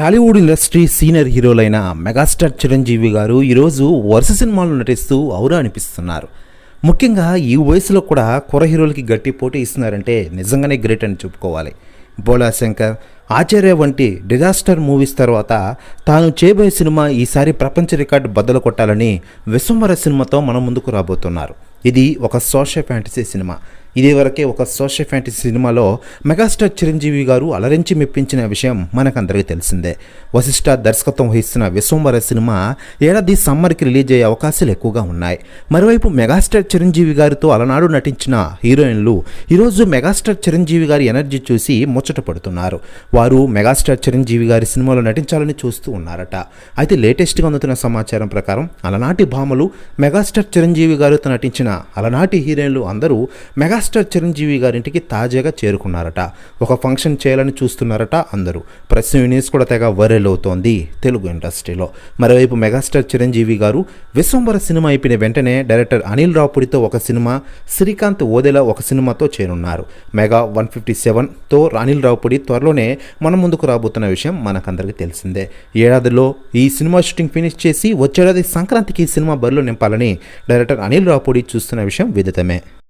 Tollywood industry senior హీరోలైన megastar Chiranjeevi garu ఈరోజు వరుస సినిమాలు నటిస్తూ ఔరా అనిపిస్తున్నారు. ముఖ్యంగా ఈ వయసులో కూడా కుర హీరోలకి గట్టి పోటీ ఇస్తున్నారంటే నిజంగానే గ్రేట్ అని చెప్పుకోవాలి. బోలా శంకర్ ఆచార్య వంటి డిజాస్టర్ మూవీస్ తర్వాత తాను చేయబోయే సినిమా ఈసారి ప్రపంచ రికార్డు బద్దలు కొట్టాలని విశ్వంవర సినిమాతో మన ముందుకు రాబోతున్నారు. ఇది ఒక సోషల్ ఫ్యాంటసీ సినిమా. ఇదివరకే ఒక సోషల్ ఫ్యాంటసీ సినిమాలో మెగాస్టార్ చిరంజీవి గారు అలరించి మెప్పించిన విషయం మనకందరికీ తెలిసిందే. వశిష్ఠ దర్శకత్వం వహిస్తున్న విశ్వంవర సినిమా ఏడాది సమ్మర్కి రిలీజ్ అయ్యే అవకాశాలు ఎక్కువగా ఉన్నాయి. మరోవైపు మెగాస్టార్ చిరంజీవి గారితో అలనాడు నటించిన హీరోయిన్లు ఈరోజు మెగాస్టార్ చిరంజీవి గారి ఎనర్జీ చూసి ముచ్చట పడుతున్నారు. వారు మెగాస్టార్ చిరంజీవి గారి సినిమాలో నటించాలని చూస్తూ ఉన్నారట. అయితే లేటెస్ట్గా అందుతున్న సమాచారం ప్రకారం అలనాటి భామలు మెగాస్టార్ చిరంజీవి గారితో నటించిన అలనాటి హీరోయిన్లు అందరూ మెగాస్టార్ చిరంజీవి గారింటికి తాజాగా చేరుకున్నారట. ఒక ఫంక్షన్ చేయాలని చూస్తున్నారట అందరూ. ప్రెస్ న్యూస్ కూడా తెగ వైరల్ అవుతోంది తెలుగు ఇండస్ట్రీలో. మరోవైపు మెగాస్టార్ చిరంజీవి గారు విశ్వంబర సినిమా అయిపోయిన వెంటనే డైరెక్టర్ అనిల్ రావుపుడితో ఒక సినిమా శ్రీకాంత్ ఓదెల ఒక సినిమాతో చేరున్నారు. మెగా వన్ ఫిఫ్టీ సెవెన్తో అనిల్ రావుపుడి త్వరలోనే మన ముందుకు రాబోతున్న విషయం మనకందరికీ తెలిసిందే. ఏడాదిలో ఈ సినిమా షూటింగ్ ఫినిష్ చేసి వచ్చేడాది సంక్రాంతికి ఈ సినిమా బరిలో నింపాలని డైరెక్టర్ అనిల్ రావుపుడి చూస్తున్న విషయం విదితమే.